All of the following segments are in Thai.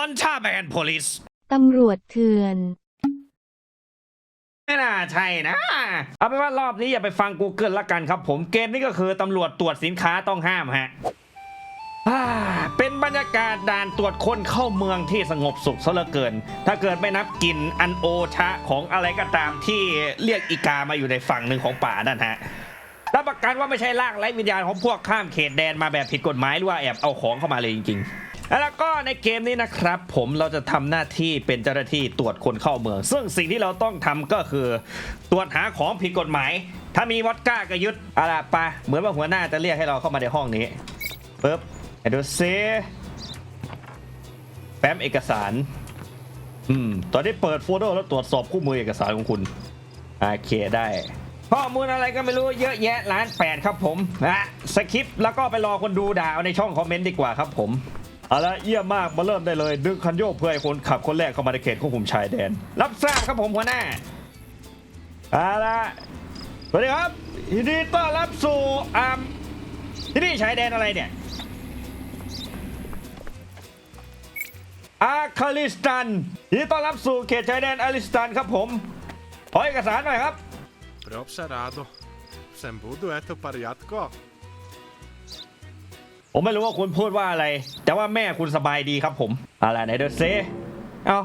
อนชาแบนโพลิสตำรวจเถื่อน ไม่น่าใช่นะ เอาเป็นว่ารอบนี้อย่าไปฟัง Google ละกันครับผมเกมนี้ก็คือตำรวจตรวจสินค้าต้องห้ามฮะอ่าเป็นบรรยากาศด่านตรวจคนเข้าเมืองที่สงบสุขซะเหลือเกิน ถ้าเกิดไม่นับกลิ่นอันโอชะของอะไรก็ตามที่เรียกอีกามาอยู่ในฝั่งหนึ่งของป่านั่นฮะรับประกันว่าไม่ใช่ร่างไร้วิญญาณของพวกข้ามเขตแดนมาแบบผิดกฎหมายหรือว่าแอบเอาของเข้ามาเลยจริง ๆ แล้วก็ในเกมนี้นะครับ ผมเราจะทำหน้าที่เป็นเจ้าหน้าที่ตรวจคนเข้าเมือง ซึ่งสิ่งที่เราต้องทำก็คือ ตรวจหาของผิดกฎหมาย ถ้ามีวอดก้าก็ยึดอะไรปะเหมือนว่าหัวหน้าจะเรียกให้เราเข้ามาในห้องนี้ปึ๊บดูซิแฟ้มเอกสาร อืม ตอนนี้เปิดโฟลเดอร์แล้วตรวจสอบคู่มือเอกสารของคุณ โอเคได้ ข้อมูลอะไรก็ไม่รู้เยอะแยะล้านแปดครับผมนะสคริปต์แล้วก็ไปรอคนดูด่าเอาในช่องคอมเมนต์ดีกว่าครับผม เอาละเยี่ยมมากมาเริ่มได้เลยดึงคันโยกเพื่อให้คนขับคนแรกเข้ามาในเขตควบคุมชายแดน รับทราบครับผมหัวหน้าเอาละสวัสดีครับยินดีต้อนรับสู่อ่าที่นี่ชายแดนอะไรเนี่ยอาคาลิสตันยินดีต้อนรับสู่เขตชายแดนอาลิสตันครับผมขอเอกสารหน่อยครับ Propsa rado. Sem budu eto parjatko. ผมไม่รู้ว่าคุณพูดว่าอะไร แต่ว่าแม่คุณสบายดีครับผม อะไรไหนเดอเซเอา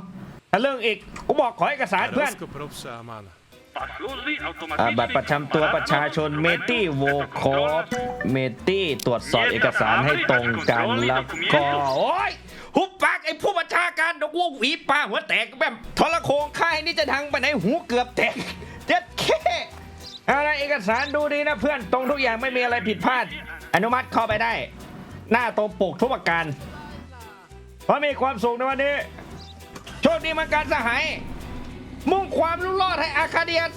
ถ้าเรื่องอีกกูบอกขอเอกสารเพื่อน Rasko propsa amana. อ่าบัตรประจำตัวประชาชนเมตี้โวคอฟเมตี้ตรวจสอบเอกสารให้ตรงกันแล้วก็โอ้ยหุบปากไอ้ผู้บัญชาการดอกวัวหวีปลาหัวแตกแบบทรโคงค่ายนี่จะดังไปไหนหูเกือบแตกเจ็ดเคอะไรเอกสารดูดีนะเพื่อนตรงทุกอย่างไม่มีอะไรผิดพลาด อนุมัติเข้าไปได้ หน้าตรงปกทุกประการเพราะมีความสุขในวันนี้ โชคดีมันการสหาย มุ่งความรุ่งรอดให้อาคาเดียส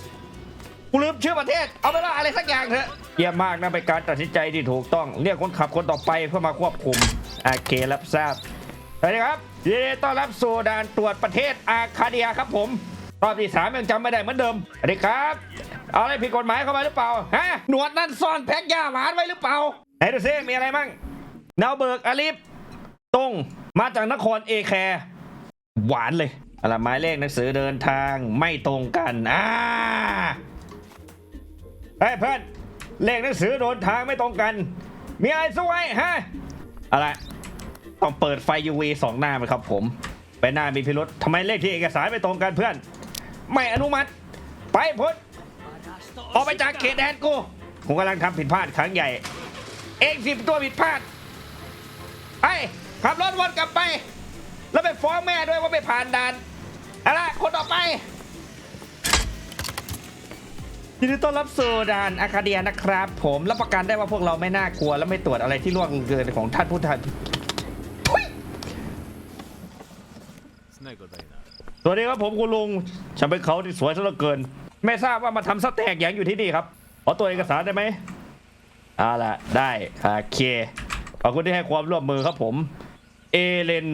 กูลืมชื่อประเทศ เอาไปว่าอะไรสักอย่างเถอะเยี่ยมมากนะเป็นการตัดสินใจที่ถูกต้อง เรียกคนขับคนต่อไปเพื่อมาควบคุมโอเครับทราบสวัสดีครับยินดีต้อนรับสู่ด่านตรวจประเทศอาคาเดียครับผมรอบที่สามยังจำไม่ได้เหมือนเดิมสวัสดีครับ เอาอะไรผิดกฎหมายเข้ามาหรือเปล่าฮะหนวดนั่นซ่อนแพ็กยาหวานไว้หรือเปล่าไหนดูซิมีอะไรมั่ง นาวเบิร์กอาลิฟตรงมาจากนครเอแคร์หวานเลยอะไรหมายเลขหนังสือเดินทางไม่ตรงกันอ่าเฮ้ยเพื่อนเลขหนังสือเดินทางไม่ตรงกัน มีอะไรสวยฮะอะไรต้องเปิดไฟ UV สองหน้าไหมครับผมไปหน้ามีพิรุษทำไมเลขที่เอกสารไม่ตรงกันเพื่อน ไม่อนุมัติ ไปพ้นออกไปจากเขตแดนกูผมกำลังทำผิดพลาดครั้งใหญ่ เองสิบตัวผิดพลาด ไปขับรถวนกลับไป แล้วไปฟ้องแม่ด้วยว่าไม่ผ่านด่านอะไรคนต่อไปยินดีต้อนรับสู่ด่านอาคาเดียนะครับ ผมรับประกันได้ว่าพวกเราไม่น่ากลัว และไม่ตรวจอะไรที่ล่วงเกินของท่านผู้ทันสวัสดีครับผมคุณลุงฉันเป็นเขาที่สวยซะเหลือเกิน ไม่ทราบว่ามาทำสแต็กอย่างอยู่ที่นี่ครับขอตัวเอกสารได้ไหมเอาล่ะได้โอเค ขอบคุณที่ให้ความร่วมมือครับผม เอเลน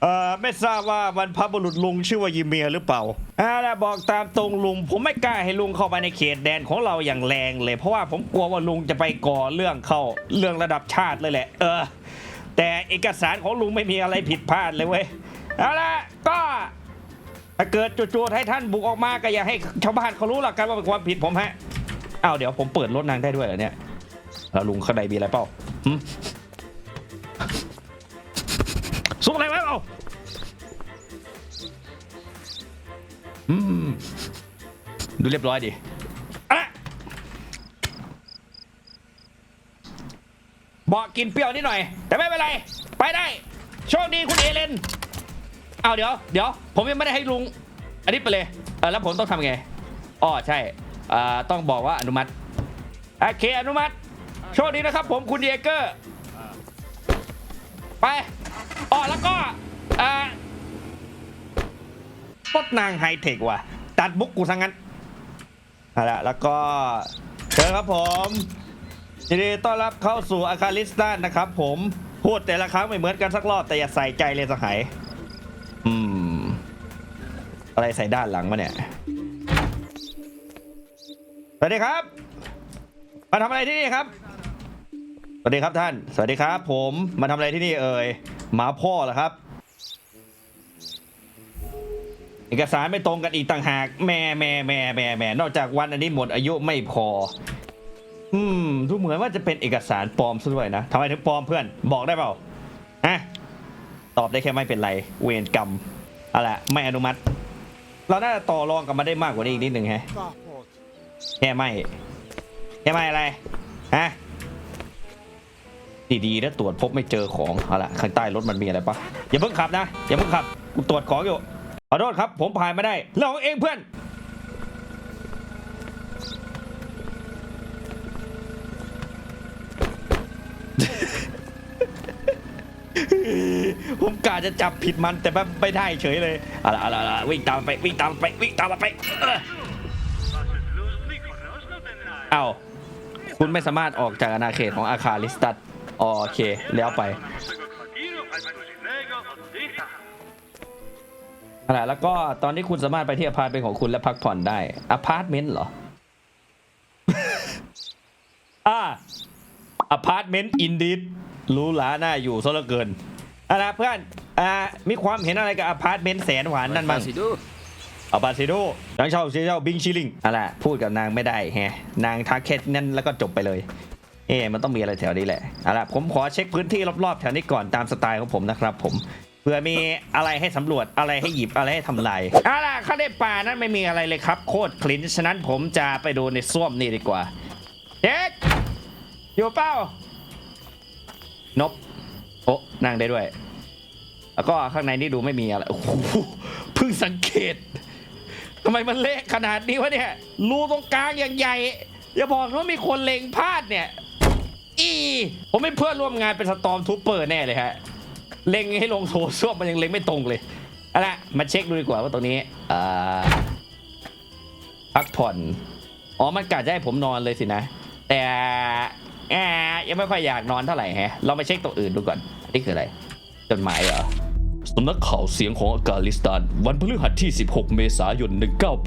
เอ่อไม่ทราบว่าบรรพบุรุษลุงชื่อว่ายิเมียหรือเปล่าอ่าแล้วบอกตามตรงลุง ผมไม่กล้าให้ลุงเข้าไปในเขตแดนของเราอย่างแรงเลย เพราะว่าผมกลัวว่าลุงจะไปก่อเรื่องเข้าเรื่องระดับชาติเลยแหละ เออ แต่เอกสารของลุงไม่มีอะไรผิดพลาดเลยเว้ยเอาละก็ถ้าเกิดจู่ๆให้ท่านบุกออกมาก็อย่าให้ชาวบ้านเขารู้หลักกันว่าเป็นความผิดผมฮะ อ้าวเดี๋ยวผมเปิดรถนางได้ด้วยเหรอเนี่ย แล้วลุงข้างในมีอะไรเปล่าหึซุกอะไรไว้เปล่าอืมดูเรียบร้อยดิบอกกินเปรี้ยวนิดหน่อย แต่ไม่เป็นไร ไปได้โชคดีคุณเอเลนเอาเดี๋ยวเดี๋ยว ผมยังไม่ได้ให้ลุง อันนี้ไปเลยเออแล้วผมต้องทำไงอ๋อใช่ อ่าต้องบอกว่าอนุมัติโอเคอนุมัติ โชคดีนะครับผมคุณเดียเกอร์ไปอ๋อแล้วก็อ่ารถนางไฮเทคว่ะ ตัดบุกกูทั้งนั้นเอาละแล้วก็เจอครับผมยินดีต้อนรับเข้าสู่อาคาลิสตันนะครับผมพูดแต่ละครั้งไม่เหมือนกันสักรอบแต่อย่าใส่ใจเลยสหาย อืม อะไรใส่ด้านหลังมาเนี่ย สวัสดีครับ มาทำอะไรที่นี่ครับ สวัสดีครับท่าน สวัสดีครับ ผมมาทำอะไรที่นี่เอ่ย หมาพ่อเหรอครับ เอกสารไม่ตรงกันอีกต่างหากแม่แม่แม่แม่แม่นอกจากวันอันนี้หมดอายุไม่พอ อืม ดูเหมือนว่าจะเป็นเอกสารปลอมซะด้วยนะทำไมถึงปลอมเพื่อน บอกได้เปล่าฮะตอบได้แค่ไม่เป็นไร เวรกรรมเอาล่ะไม่อนุมัติ เราน่าจะต่อรองกันมาได้มากกว่านี้อีกนิดหนึ่งฮะ แค่ไม่แค่ไม่อะไรฮะดีๆนะตรวจพบไม่เจอของเอาละข้างใต้รถมันมีอะไรปะอย่าเพิ่งขับนะอย่าเพิ่งขับกูตรวจของอยู่ขอโทษครับ ผมผ่านไม่ได้เราเองเพื่อนผมกะจะจับผิดมันแต่ว่ไม่ได้เฉยเลยเอาละเอาละเอาละวิ่งตามไปวิ่งตามไปวิ่งตามไปเออเอ้าคุณไม่สามารถออกจากอาณาเขตของอาคาลิสตัสโอเค แล้วไปอะไรแล้วก็ตอนนี้คุณสามารถไปที่อพาร์ตเมนต์ของคุณและพักผ่อนได้อพาร์ตเมนต์เหรออ่าอพาร์ตเมนต์อินดิสรู้หราหน่าอยู่ซะเหลือเกินอาละเพื่อนอ่ามีความเห็นอะไรกับอพาร์ตเมนต์แสนหวานนั่นบ้าง อาบาซิโดนางเช่าเสียเช่าบิงชิลิงอะไรพูดกับนางไม่ได้แฮะนางทักแค่นั้นแล้วก็จบไปเลยเอ๊ะมันต้องมีอะไรแถวนี้แหละเอาล่ะผมขอเช็คพื้นที่รอบๆแถวนี้ก่อนตามสไตล์ของผมนะครับผมเผื่อมีอะไรให้สำรวจอะไรให้หยิบอะไรให้ทำลายเอาล่ะข้าในป่านั้นไม่มีอะไรเลยครับ โคตรคลินฉะนั้นผมจะไปดูในส้วมนี่ดีกว่าเด็กอยู่เป้านบโอ้นั่งได้ด้วย แล้วก็ข้างในนี่ดูไม่มีอะไรโอ้โหเพิ่งสังเกต ทำไมมันเละขนาดนี้วะเนี่ย รูตรงกลางอย่างใหญ่ อย่าบอกนะว่ามีคนเล็งพลาดเนี่ย อี ผมไม่เพื่อนร่วมงานเป็นสตอมทูเปอร์แน่เลยฮะ เล็งให้ลงโถส้วมมันยังเล็งไม่ตรงเลยเอาละมาเช็คดูดีกว่าว่าตรงนี้อ่าพักผ่อน อ๋อ มันกะจะให้ผมนอนเลยสินะ แต่แอยังไม่ค่อยอยากนอนเท่าไหร่แฮะ เรามาเช็คตัวอื่นดูก่อน นี่คืออะไร จดหมายเหรอ สำนักข่าวเสียงของอากาลิสถาน วันพฤหัสที่ 16 เมษายน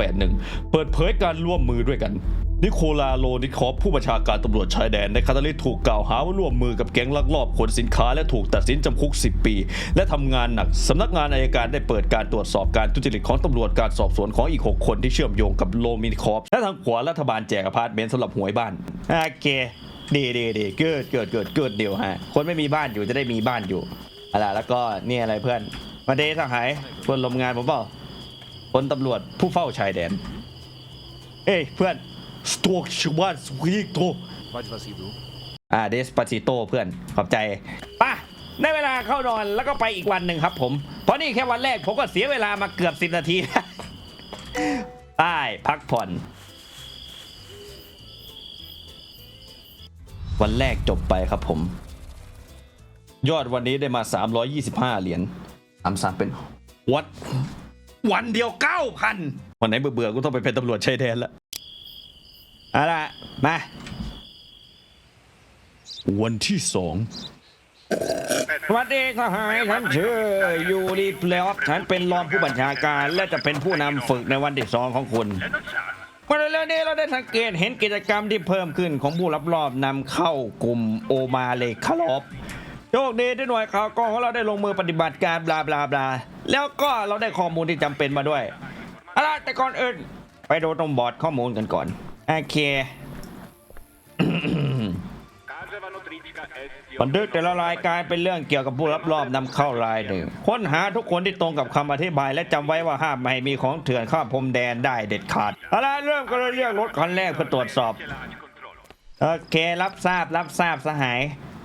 1981 เปิดเผยการร่วมมือด้วยกัน นิโคลาโลนิคอฟผู้บัญชาการตำรวจชายแดนในคาตาลิสถูกกล่าวหาว่าร่วมมือกับแก๊งลักลอบขนสินค้าและถูกตัดสินจำคุก 10 ปี และทำงานหนักสำนักงานอายการได้เปิดการตรวจสอบการทุจริตของตำรวจการสอบสวนของอีก 6 คนที่เชื่อมโยงกับโลมินคอฟและทางขวารัฐบาลแจกอพาร์ตเมนต์สำหรับหวยบ้านโอเคดีดีดีเกิดเกิดเกิดเกิดเดียวฮะคนไม่มีบ้านอยู่จะได้มีบ้านอยู่ อะไรแล้วก็นี่อะไรเพื่อน มาเดทหายเพื่อนลมงานผมเปล่าคนตำรวจผู้เฝ้าชายแดน เอ้ยเพื่อนสตวกชวานสวีโต Pode vacilo. อ่าเดสปาซิโตเพื่อนขอบใจป่ะได้เวลาเข้านอนแล้วก็ไปอีกวันหนึ่งครับผม เพราะนี่แค่วันแรกผมก็เสียเวลามาเกือบสิบนาทีแล้วใต้พักผ่อน วันแรกจบไปครับผม ยอดวันนี้ได้มา 325 เหรียญทำซ้ำเป็นวัดวันเดียว 9,000 วันไหนเบื่อๆกูต้องไปเป็นตำรวจชายแดนละเอาล่ะมา วันที่สองสวัสดีทหารฉันชื่อยูริเพลอฟฉันเป็นรองผู้บัญชาการ และจะเป็นผู้นำฝึกในวันที่สองของคุณเมื่อเร็วๆนี้เราได้สังเกตเห็นกิจกรรมที่เพิ่มขึ้นของผู้รับรอบนำเข้ากลุ่มโอมาเลคาลอฟ โชคดีที่หน่วยข่าวกองของเราได้ลงมือปฏิบัติการบลาบลาบลาแล้วก็เราได้ข้อมูลที่จำเป็นมาด้วยเอาล่ะแต่ก่อนอื่น ไปดูตรงบอร์ดข้อมูลกันก่อนโอเคบันทึกแต่ละรายการเป็นเรื่องเกี่ยวกับผู้รับรอบนำเข้ารายหนึ่งค้นหาทุกคนที่ตรงกับคำอธิบาย และจำไว้ว่าห้ามไม่มีของเถื่อนข้ามพรมแดนได้เด็ดขาดเอาละเริ่มก็เลยเรียกรถคันแรกเพื่อตรวจสอบโอเครับทราบรับทราบสหาย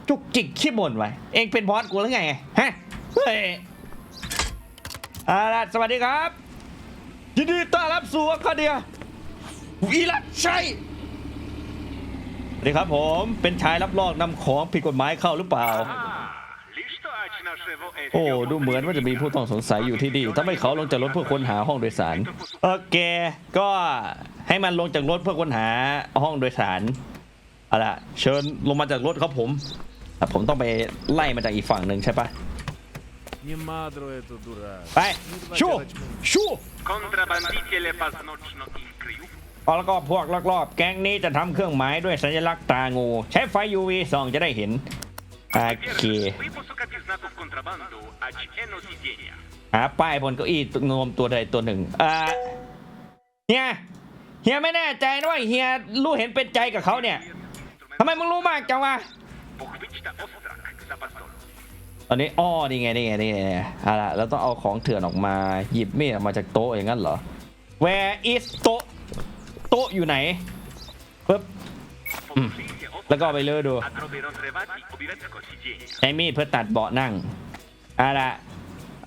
จุกจิกขี้บ่นไว้ เองเป็นบอสกูหรือไงฮะเฮ้ยอาละสวัสดีครับยินดีต้อนรับสู่อาคาเดียวีรัชัยสวัสดีครับผมเป็นชายรับรองนำของผิดกฎหมายเข้าหรือเปล่า โอ้ดูเหมือนว่าจะมีผู้ต้องสงสัยอยู่ที่นี่ทำให้เขาลงจากรถเพื่อค้นหาห้องโดยสารโอเคก็ให้มันลงจากรถเพื่อค้นหาห้องโดยสารเอาล่ะเชิญลงมาจากรถครับผม ผมต้องไปไล่มาจากอีกฝั่งหนึ่งใช่ปะไปชูชูแล้วก็พวกลักลอบแก๊งนี้จะทำเครื่องหมายด้วยสัญลักษณ์ตางู ใช้ไฟ UV ส่องจะได้เห็นโอเคหาป้ายบนเก้าอี้งมตัวใดตัวหนึ่งอ่เฮียเฮียไม่แน่ใจนะว่าเฮียรู้เห็นเป็นใจกับเขาเนี่ยทำไมมึงรู้มากจังวะ ตอนนี้อ้อนี่ไงนี่ไงนี่ไงเอาละเราต้องเอาของเถื่อนออกมาหยิบมีดออกมาจากโต๊ะอย่างนั้นเหรอ Where is โต๊ะโต๊ะอยู่ไหนปึ๊บแล้วก็ไปเลือดูใช้มีดเพื่อตัดเบาะนั่งอะละ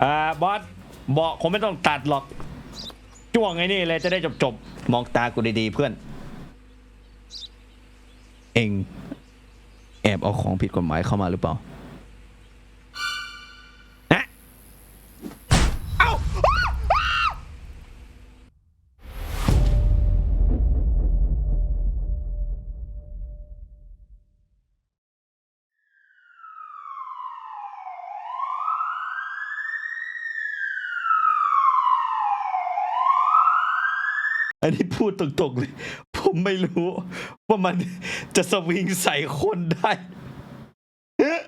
อ่าบอสเบาะคงไม่ต้องตัดหรอกจ้วงไอ้นี่เลยจะได้จบๆ มองตากูดีๆเพื่อน เอง แอบเอาของผิดกฎหมายเข้ามาหรือเปล่าฮะเอ้าอันนี้พูดตรงๆเลย ผมไม่รู้ ว่ามันจะสวิงใส่คนได้เฮ้ย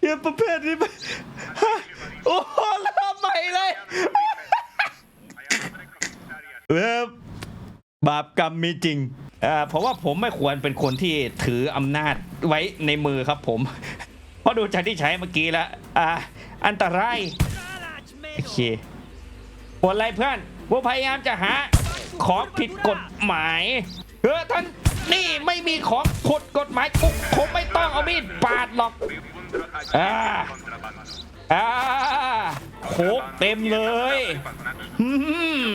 เฮ้ยประเภทนี้มันโอ้โหเริ่มใหม่เลยเออบาปกรรมมีจริงอ่าเพราะว่าผมไม่ควรเป็นคนที่ถืออำนาจไว้ในมือครับผม เพราะดูจากที่ใช้เมื่อกี้แล้วอ่า อันตราย โอเคผลอะไรเพื่อนกูพยายามจะหา ของผิดกฎหมายเออท่านนี่ไม่มีของผิดกฎหมายกูคงไม่ต้องเอามีดปาดหรอกอ่าอ่าโคกเต็มเลยอืม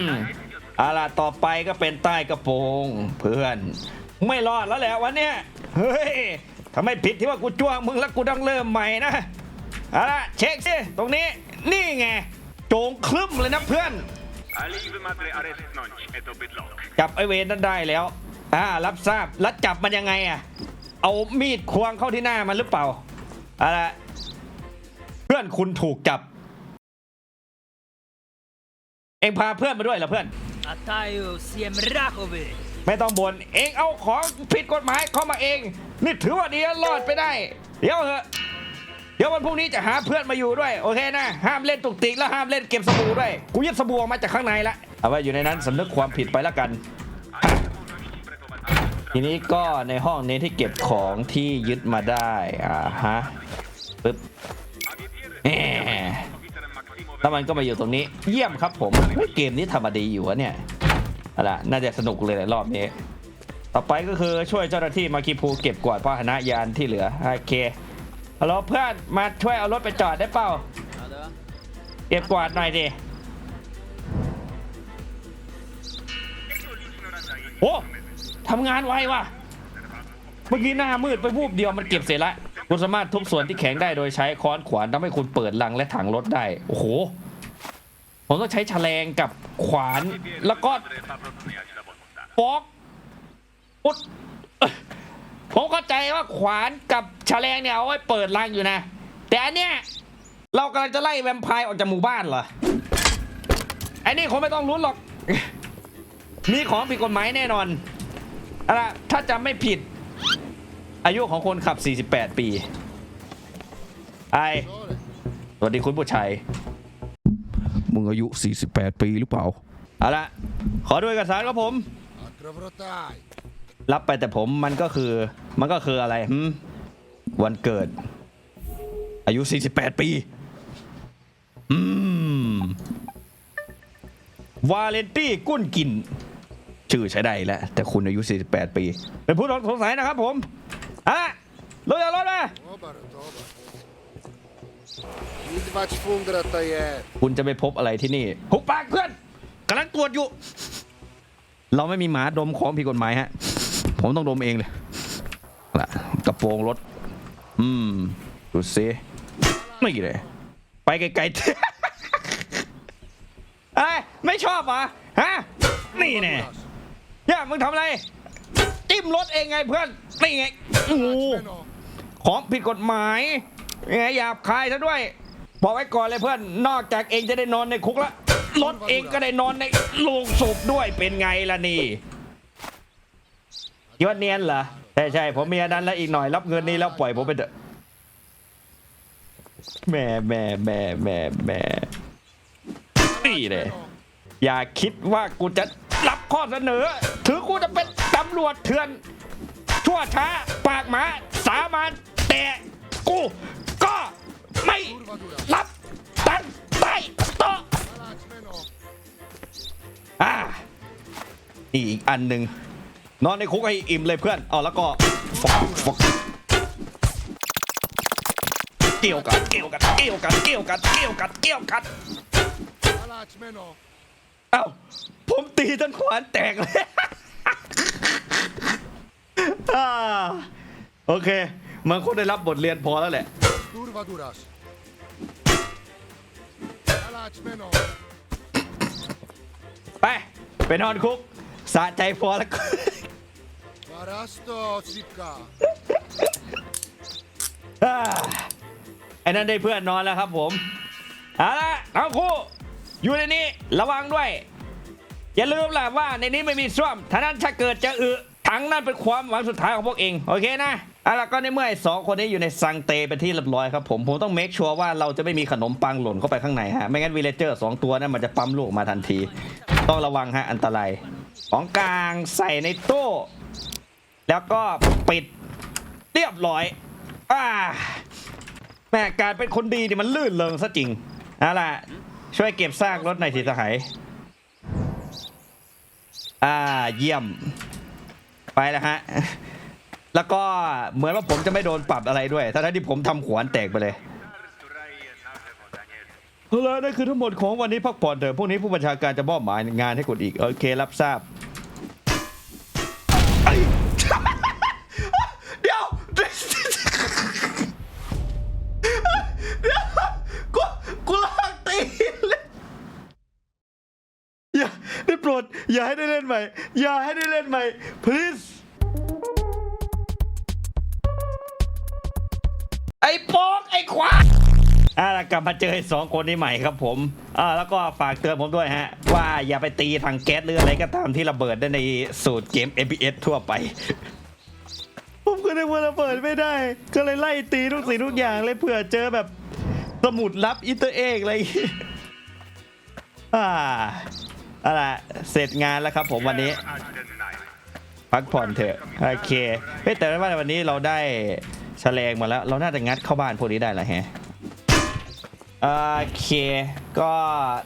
อาล่ะต่อไปก็เป็นใต้กระโปรงเพื่อน ไม่รอดแล้วแหละวันเนี้ยเฮ้ยทำไมผิดที่ว่ากูจ้วงมึงแล้วกูต้องเริ่มใหม่นะอะไรเช็คสิตรงนี้นี่ไง โจงคลึ้มเลยนะเพื่อน จับไอเวนนั่นได้แล้ว อ่า รับทราบ แล้วจับมันยังไงอะ เอามีดควงเข้าที่หน้ามันหรือเปล่า อะไร เพื่อนคุณถูกจับ เองพาเพื่อนมาด้วยเหรอเพื่อน ไม่ต้องบ่นเองเอาของผิดกฎหมายเข้ามาเอง นี่ถือว่าดีรอดไปได้ เดี๋ยวเถอะ ดี๋ยววันพรุ่งนี้จะหาเพื่อนมาอยู่ด้วยโอเคนะ ห้ามเล่นตุกติกแล้วห้ามเล่นเก็บสบู่ด้วย กูยึดสบู่ออกมาจากข้างในละเอาไว้อยู่ในนั้นสำนึกความผิดไปแล้วกัน ทีนี้ก็ในห้องนี้ที่เก็บของที่ยึดมาได้อ่าฮะปึ๊บแล้วมันก็มาอยู่ตรงนี้ เยี่ยมครับผมเกมนี้ทำมาดีอยู่วะเนี่ยอาล่ะน่าจะสนุกเลยแหละรอบนี้ ต่อไปก็คือช่วยเจ้าหน้าที่มาคีภูเก็บกวาดพาหนะยานที่เหลือโอเค ฮัลโหลเพื่อนมาช่วยเอารถไปจอดได้เปล่าเก็บกวาดหน่อยดิโอ้ทำงานไวว่ะเมื่อกี้หน้ามืดไปวูบเดียวมันเก็บเสร็จละคุณสามารถทุบส่วนที่แข็งได้โดยใช้ค้อนขวานทำให้คุณเปิดลังและถังรถได้ โอ้โห ผมต้องใช้แฉลงกับขวานแล้วก็ฟอกอุด ผมเข้าใจว่าขวานกับแฉลงเนี่ยเอาไว้เปิดรังอยู่นะ แต่อันเนี้ยเรากำลังจะไล่แวมไพร์ออกจากหมู่บ้านเหรอไอ้นี่คงไม่ต้องลุ้นหรอก มีของผิดกฎหมายแน่นอนเอาล่ะถ้าจำไม่ผิด อายุของคนขับ 48 ปี ไอสวัสดีคุณผู้ชายมึงอายุ 48 ปีหรือเปล่า เอาละ ขอดูเอกสารครับผม Agravrotai. รับไปแต่ผมมันก็คือมันก็คืออะไรหึวันเกิด อายุ 48 ปี อืม วาเลนตี้กุ้นกิน ชื่อใช้ได้แล้ว แต่คุณอายุ 48 ปี เป็นผู้ต้องสงสัยนะครับผมอะรถอย่ารถมาคุณจะไปพบอะไรที่นี่หุบปากเพื่อนกำลังตรวจอยู่ เราไม่มีหมาดมของผิดกฎหมายฮะ ผมต้องดมเองเลยล่ะกระโปรงรถ อืม ดูซิไม่เลย ไปไกลๆเอ้ยไม่ชอบเหรอฮะ นี่แน่ย่ามึงทำอะไร จิ้มรถเองไงเพื่อน นี่ไงโอ้โหของผิดกฎหมายไงหยาบคายซะด้วย บอกไว้ก่อนเลยเพื่อน นอกจากเองจะได้นอนในคุกแล้วรถเองก็ได้นอนในโรงศพด้วยเป็นไงล่ะนี่ คิดว่าเนียนเหรอใช่ใช่ผมมีอันนั้นแล้วอีกหน่อยรับเงินนี้แล้วปล่อยผมไปเถอะแม่แม่แม่แม่แม่นี่เลยอย่าคิดว่ากูจะรับข้อเสนอ ถือกูจะเป็นตำรวจเถื่อน ชั่วช้า ปากหมา สามัญแต่กูก็ไม่รับตั้งใต้โต๊ะ Palać meno. อ่านี่อีกอันหนึ่ง นอนในคุกให้อิ่มเลยเพื่อนเอแล้วก็ฟอกฟอกเกี่ยวกันเกี่ยวกันเกี่ยวกันเกี่ยวกันเกี่ยวกันเกี่ยวกันเอ้าผมตีจนขวานแตกเลยโอเค มันคงได้รับบทเรียนพอแล้วแหละไปไปนอนคุกสะใจพอแล้ว Parasto, Sipka. อ่าไอ้นั่นได้เพื่อนนอนแล้วครับผมเอาละทั้งคู่อยู่ในนี้ระวังด้วย อย่าลืมล่ะว่าในนี้ไม่มีส้วมถ้านั้นถ้าเกิดจะอึถังนั่นเป็นความหวังสุดท้ายของพวกเองโอเคนะเอาละก็ในเมื่อไอ้สองคนนี้อยู่ในซังเตเป็นที่เรียบร้อยครับผมผมต้องเมคชัวร์ว่าเราจะไม่มีขนมปังหล่นเข้าไปข้างในฮะไม่งั้นวีเลเจอร์สองตัวนั้นมันจะปั๊มลูกออกมาทันที ต้องระวังฮะอันตรายของกลางใส่ในตู้ แล้วก็ปิดเรียบร้อยอ่าแม่การเป็นคนดีนี่มันลื่นเริงซะจริงเอาล่ะ ช่วยเก็บซากรถหน่อยสิสหายอ่าเยี่ยม ไปแล้วฮะ แล้วก็เหมือนว่าผมจะไม่โดนปรับอะไรด้วยทั้งที่ผมทำขวานแตกไปเลยเอาละนั่นคือทั้งหมดของวันนี้พักผ่อนเถอะพวกนี้ผู้บัญชาการจะมอบหมายงานให้คุณอีก โอเครับทราบ โปรด อย่าให้ได้เล่นใหม่ อย่าให้ได้เล่นใหม่ please ไอ้โป๊กไอ้ควายอะแล้วกลับมาเจอไอ้สองคนนี้ใหม่ครับผมอ่าแล้วก็ฝากเตือนผมด้วยฮะ ว่าอย่าไปตีทางแก๊สหรืออะไรก็ตามที่ระเบิดได้ในสูตรเกม FPS ทั่วไป ผมก็นึกว่าระเบิดไม่ได้ ก็เลยไล่ตีทุกสิ่งทุกอย่างเลยเผื่อเจอแบบสมุดลับอินเตอร์เอกอะไรอย่างงี้อ่า เอาล่ะไรเสร็จงานแล้วครับผมวันนี้ พักผ่อนเถอะ โอเคเฮ้ยแต่ว่าวันนี้เราได้แฉลงมาแล้ว เราน่าจะงัดเข้าบ้านพวกนี้ได้แล้วแฮะโอเค ก็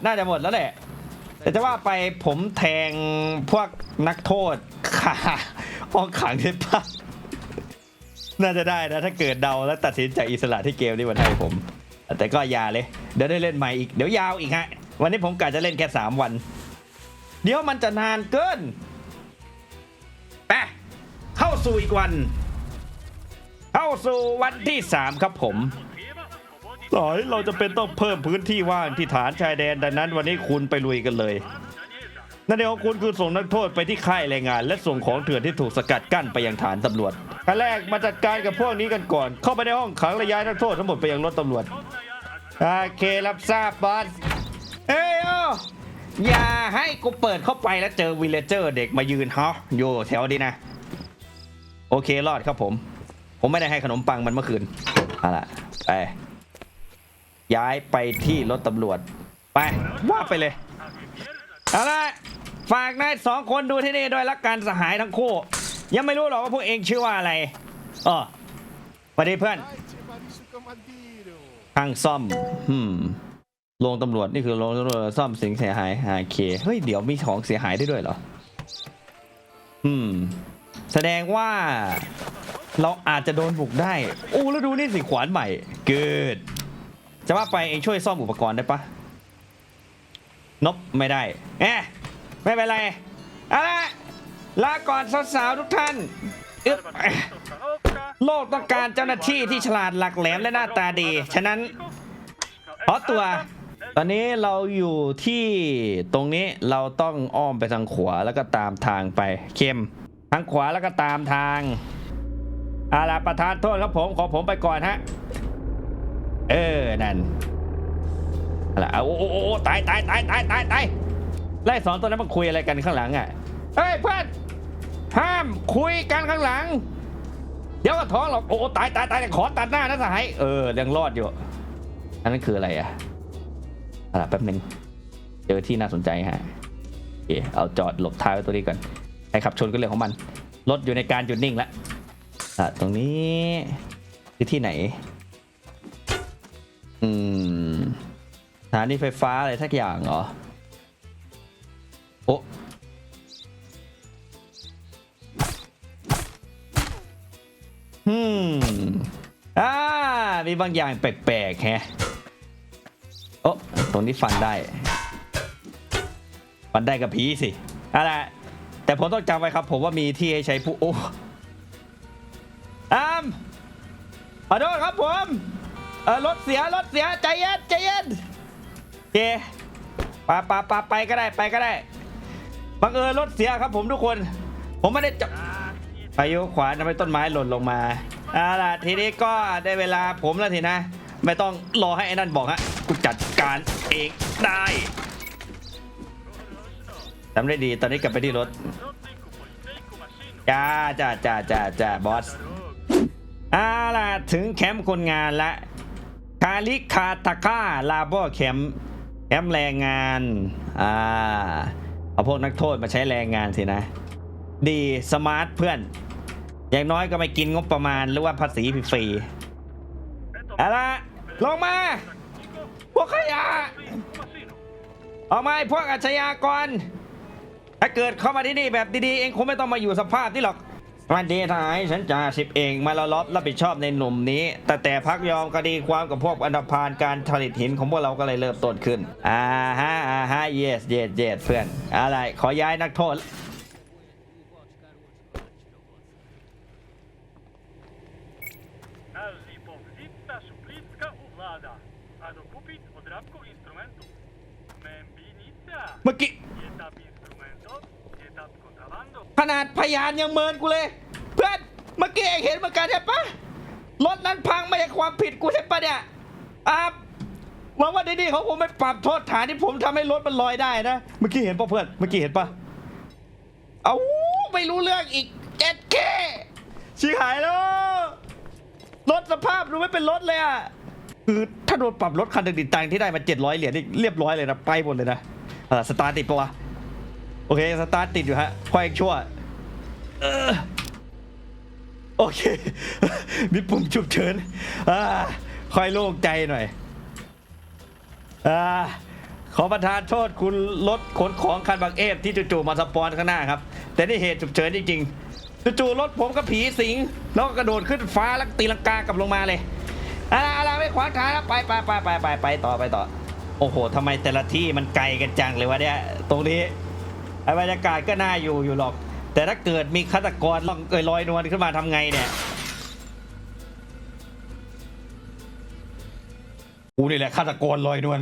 น่าจะหมดแล้วแหละ แต่จะว่าไปผมแทงพวกนักโทษขาห้องขังได้ปะน่าจะได้นะถ้าเกิดเดาแล้วตัดสินจากอิสระที่เกมนี้มันให้ผม แต่ก็ยาเลย เดี๋ยวได้เล่นใหม่อีก เดี๋ยวยาวอีกฮะ วันนี้ผมกะจะเล่นแค่ 3 วัน เดี๋ยวมันจะนานเกินไปเข้าสู่อีกวัน เข้าสู่วันที่ 3 ครับผมต่อให้เราจะเป็นต้องเพิ่มพื้นที่ว่างที่ฐานชายแดนดังนั้นวันนี้คุณไปลุยกันเลยนั่นเองของคุณคือส่งนักโทษไปที่ค่ายแรงงาน และส่งของเถื่อนที่ถูกสกัดกั้นไปยังฐานตำรวจขั้นแรกมาจัดการกับพวกนี้กันก่อน เข้าไปในห้องขังและย้ายนักโทษทั้งหมดไปยังรถตำรวจโอเครับทราบบอสเอ้ย อ้อย่าให้กูเปิดเข้าไปแล้วเจอวิลเลเจอร์เด็กมายืนฮะอยู่แถวนี้นะ โอเครอดครับผม ผมไม่ได้ให้ขนมปังมันเมื่อคืนเอาล่ะไปย้ายไปที่รถตำรวจ ไปว่าไปเลยเอาละฝากนายสองคนดูที่นี่ด้วยละกันสหายทั้งคู่ ยังไม่รู้หรอกว่าพวกเองชื่อว่าอะไรอ๋อสวัสดีเพื่อน Dajcie Marisu Comandiro. ทางซ่อม อืม โรงตำรวจนี่คือโรงตำรวจซ่อมสิ่งเสียหายโอเคเฮ้ยเดี๋ยวมีของเสียหายได้ด้วยเหรอ อืม แสดงว่า เราอาจจะโดนบุกได้โอ้แล้วดูนี่สิขวานใหม่ เกิด จะว่าไปเองช่วยซ่อมอุปกรณ์ได้ปะนบไม่ได้เอ๊ะไม่เป็นไรเอาละลาก่อนสาวๆทุกท่านอึ๊บโลกต้องการเจ้าหน้าที่ที่ฉลาดหลักแหลมและหน้าตาดี ฉะนั้นขอตัว ตอนนี้เราอยู่ที่ตรงนี้เราต้องอ้อมไปทางขวาแล้วก็ตามทางไปเข้มทางขวาแล้วก็ตามทางอาล่ะประธานโทษครับผมขอผมไปก่อนฮะ เออ นั่นอะไรโอ้โอ้ตายตายตายตายตายตายไล่สองตัวนั้นมันคุยอะไรกันข้างหลังอะเฮ้ยเพื่อนห้ามคุยกันข้างหลัง เดี๋ยวก็ท้องหรอกโอ้โอ้ตายตายตายขอตัดหน้านะสหายเออยังรอดอยู่อันนั้นคืออะไรอะ อะแป๊บหนึ่งเจอที่น่าสนใจฮะโอเคเอาจอดหลบท้ายไว้ตัวนี้ก่อนใครขับชนก็เรื่องของมันรถอยู่ในการหยุดนิ่งแล้วอะตรงนี้คือที่ไหน อืมสถานีไฟฟ้าอะไรทักอย่างเหรอโอ้อืมอ่ามีบางอย่างแปลกๆแฮะ โอ้ตรงนี้ฟันได้ ฟันได้กับผีสิอะไรแต่ผมต้องจำไว้ครับ ผมว่ามีที่ให้ใช้ผู้โอ้อามขอโทษครับผมเออรถเสียรถเสียใจเย็นใจเย็นเคปาปาปาไปก็ได้ไปก็ได้บังเอิญรถเสียครับ ผมทุกคน ผมไม่ได้จับพายุขวานทำให้ต้นไม้หล่นลงมาเอาล่ะทีนี้ก็ได้เวลาผมแล้วทีนะ ไม่ต้องรอให้ไอ้นั่นบอกฮะ กูจัดการเองได้ทำได้ดีตอนนี้กลับไปที่รถจ้าจ้าจ้าจ้าจ้าบอสเอาล่ะถึงแคมป์คนงานละคาลิคาตาค่าลาโบแคมป์แคมป์แรงงานอ่าเอาพวกนักโทษมาใช้แรงงานสินะ ดีสมาร์ทเพื่อน อย่างน้อยก็ไม่กินงบประมาณหรือว่าภาษีฟรีๆเอาล่ะลงมา พวกขยะออาไอ้พวกอาชญากร ถ้าเกิดเข้ามาที่นี่แบบดีๆ เองคงไม่ต้องมาอยู่สภาพที่หรอกวันดีทหารฉันจ่าสิบเองมาละล็อบรับผิดชอบในหนุ่มนี้ แต่แต่พักยอมคดีความกับพวกอันธพาลการผลิตหินของพวกเราก็เลยเริ่มต้นขึ้นอ่าฮะอ่าฮะ yes yes yes เพื่อน อะไร ขอย้ายนักโทษ เมื่อกี้ขนาดพยานยังเมินกูเลย เพื่อนเมื่อกี้เองเห็นเหมือนกันใช่ปะรถนั้นพังไม่ใช่ความผิดกูใช่ปะเนี่ยอ่าหวังว่าดีๆเขาคงไม่ปรับโทษฐานที่ผมทำให้รถมันลอยได้นะเมื่อกี้เห็นปะเพื่อนเมื่อกี้เห็นปะเอาไม่รู้เรื่องอีกเจ็ดเคชิหายแล้วรถสภาพดูไม่เป็นรถเลยอะคือถ้าโดนปรับรถคันหนึ่งติดตังที่ได้มา700เหรียญนี่เรียบร้อยเลยนะไปหมดเลยนะ เออสตาร์ติดปะวะโอเคสตาร์ติดอยู่ฮะค่อยชั่วเออโอเคมีปุ่มฉุกเฉินอ่าค่อยโล่งใจหน่อยอ่าขอประทานโทษคุณรถขนของคันบางเอฟที่จู่ๆมาสปอนข้างหน้าครับ แต่นี่เหตุฉุกเฉินจริงๆจู่ๆรถผมก็ผีสิง แล้วก็กระโดดขึ้นฟ้าแล้วตีลังกากลับลงมาเลยอ่าอะไรไม่ขวางทางแล้วไปไปไปไปไปไปต่อไปต่อ โอ้โหทำไมแต่ละที่มันไกลกันจังเลยวะเนี่ย ตรงนี้ไอ้บรรยากาศก็น่าอยู่อยู่หรอก แต่ถ้าเกิดมีฆาตกรล่องเอยลอยนวลขึ้นมาทำไงเนี่ยกูนี่แหละฆาตกรลอยนวล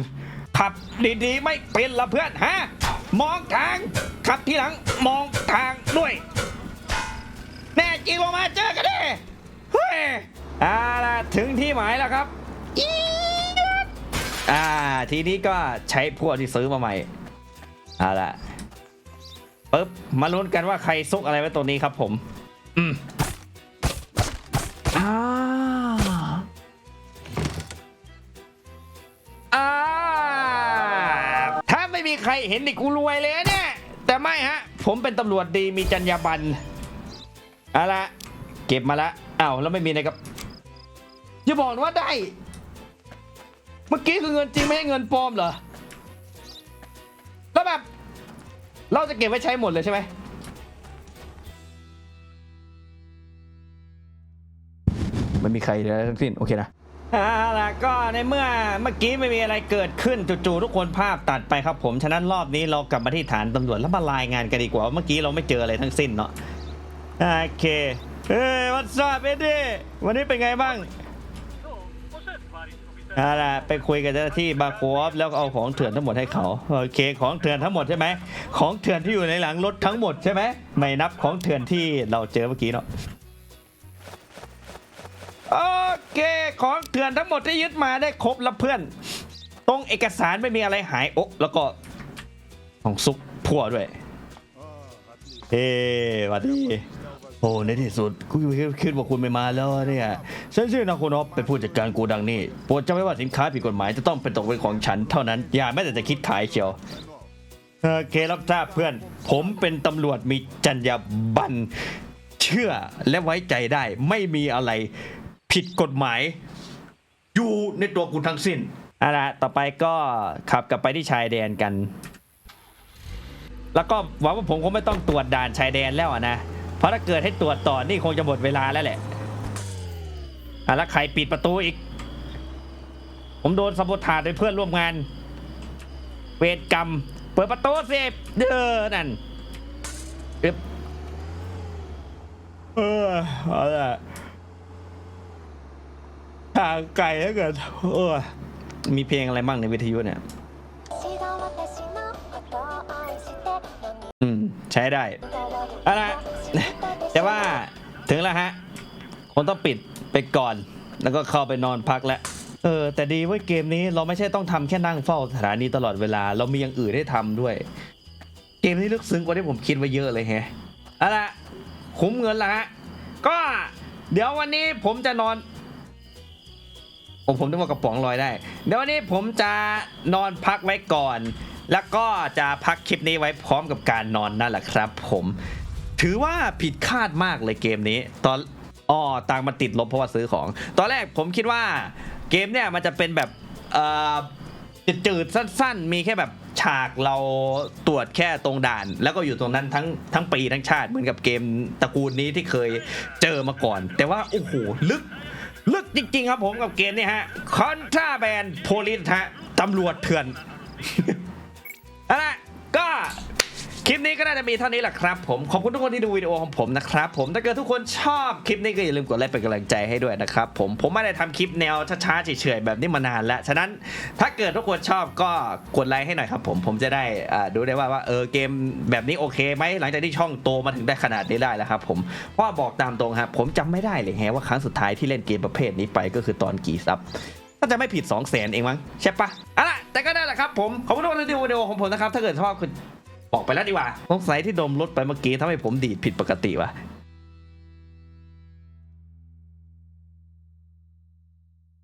ขับดีๆ ไม่เป็นละเพื่อนฮะ มองทางขับทีหลังมองทางด้วย แน่จริงลงมาเจอกันดิเฮ้ยเอาล่ะถึงที่หมายแล้วครับอี อ่า ทีนี้ก็ใช้พวกที่ซื้อมาใหม่เอาล่ะปึ๊บมาลุ้นกันว่าใครซุกอะไรไว้ตรงนี้ครับผม อืมอ่าอ่าถ้าไม่มีใครเห็นนี่กูรวยเลยนะเนี่ย แต่ไม่ฮะ ผมเป็นตำรวจดีมีจรรยาบรรณเอาละเก็บมาละอ้าวแล้วไม่มีในกับอย่าบอกนะว่าได้เมื่อกี้คือเงินจริงไม่ใช่เงินปลอมเหรอ แล้วแบบ เราจะเก็บไว้ใช้หมดเลยใช่ไหมไม่มีใครเลยทั้งสิ้น โอเคนะเอาล่ะก็ในเมื่อเมื่อกี้ไม่มีอะไรเกิดขึ้นจู่ๆทุกคนภาพตัดไปครับผม ฉะนั้นรอบนี้เรากลับมาที่ฐานตำรวจแล้วมารายงานกันดีกว่าว่าเมื่อกี้เราไม่เจออะไรทั้งสิ้นเนาะโอเคเฮ้ยวัดสอบเอ็ดดี้วันนี้เป็นไงบ้าง เอาล่ะไปคุยกับเจ้าหน้าที่บาร์โคฟแล้วก็เอาของเถื่อนทั้งหมดให้เขาโอเคของเถื่อนทั้งหมดใช่ไหมของเถื่อนที่อยู่ในหลังรถทั้งหมดใช่ไหมไม่นับของเถื่อนที่เราเจอเมื่อกี้เนาะโอเคของเถื่อนทั้งหมดที่ยึดมาได้ครบแล้วเพื่อน ตรงเอกสารไม่มีอะไรหายโอ๊ะแล้วก็ของซุกพั่วด้วยเฮ้สวัสดี โอ้ในที่สุดคุณคิดว่าคุณไม่มาแล้วเนี่ยฉันชื่อนาโคนอฟเป็นผู้จัดการโกูดังนี่โปรดจำไว้ว่าสินค้าผิดกฎหมายจะต้องเป็นตกเป็นของฉันเท่านั้น อย่าแม้แต่จะคิดขายเชียวโอเครับทราบเพื่อน ผมเป็นตำรวจมีจรรยาบรรณเชื่อและไว้ใจได้ไม่มีอะไรผิดกฎหมาย อยู่ในตัวคุณทั้งสิ้นเอาละต่อไปก็ขับกลับไปที่ชายแดนกัน แล้วก็หวังว่าผมคงไม่ต้องตรวจด่านชายแดนแล้วนะ พราะถ้าเกิดให้ตรวจต่อนี่คงจะหมดเวลาแล้วแหละอะแล้วใครปิดประตูอีก ผมโดนสมบูรถาดโดยเพื่อนร่วมงาน เวทกรรม เปิดประตูเสพเด้อนั่นเอบเออเอาละทางไกลแล้วเกิดเออมีเพลงอะไรบ้างในวิทยุเนี่ยอืม ใช้ได้อะไร แต่ว่าถึงแล้วฮะคงต้องปิดไปก่อน แล้วก็เข้าไปนอนพักแล้วเออแต่ดีว่าเกมนี้เราไม่ใช่ต้องทำแค่นั่งเฝ้าสถานีตลอดเวลา เรามีอย่างอื่นให้ทำด้วย เกมนี้ลึกซึ้งกว่าที่ผมคิดไว้เยอะเลยแฮะเอาละคุ้มเงินละฮะก็เดี๋ยววันนี้ผมจะนอนผมผมต้องว่ากระป๋องลอยได้ เดี๋ยววันนี้ผมจะนอนพักไว้ก่อน แล้วก็จะพักคลิปนี้ไว้พร้อมกับการนอนนั่นแหละครับ ผม ถือว่าผิดคาดมากเลยเกมนี้ ตอนอ๋อตังมาติดลบเพราะว่าซื้อของ ตอนแรกผมคิดว่าเกมเนี่ยมันจะเป็นแบบเอ่อจืดๆสั้น ๆ มีแค่แบบฉากเราตรวจแค่ตรงด่าน แล้วก็อยู่ตรงนั้นทั้งทั้งปีทั้งชาติเหมือนกับเกมตระกูลนี้ที่เคยเจอมาก่อน แต่ว่าโอ้โหลึก ลึกจริง ๆ ครับผมกับเกมนี้ฮะคอนทราแบนโพลิสฮะตำรวจเถื่อน คลิปนี้ก็น่าจะมีเท่านี้แหละครับผมขอบคุณทุกคนที่ดูวิดีโอของผมนะครับผมถ้าเกิดทุกคนชอบคลิปนี้ก็อย่าลืมกดไลค์เป็นกำลังใจให้ด้วยนะครับผมผมไม่ได้ทำคลิปแนวช้าๆเฉยๆแบบนี้มานานแล้วฉะนั้นถ้าเกิดทุกคนชอบก็กดไลค์ให้หน่อยครับผมผมจะได้อ่าดูได้ว่าว่าเออเกมแบบนี้โอเคไหมหลังจากที่ช่องโตมาถึงได้ขนาดนี้ได้แล้วครับผมเพราะว่าบอกตามตรงครับผมจำไม่ได้เลยแฮะว่าครั้งสุดท้ายที่เล่นเกมประเภทนี้ไปก็คือตอนกี่ซับ ถ้าจะไม่ผิด 2 0 0แสนเองมั้งใช่ปะเอาล่ะ แต่ก็ได้แหละครับผม ขอบคุณทุกคนที่ดูวิดีโอของผมนะครับ ถ้าเกิดชอบคุณ บอกไปแล้วดีกว่าสงสัยที่ดมรถไปเมื่อกี้ทำให้ผมดีดผิดปกติว่ะ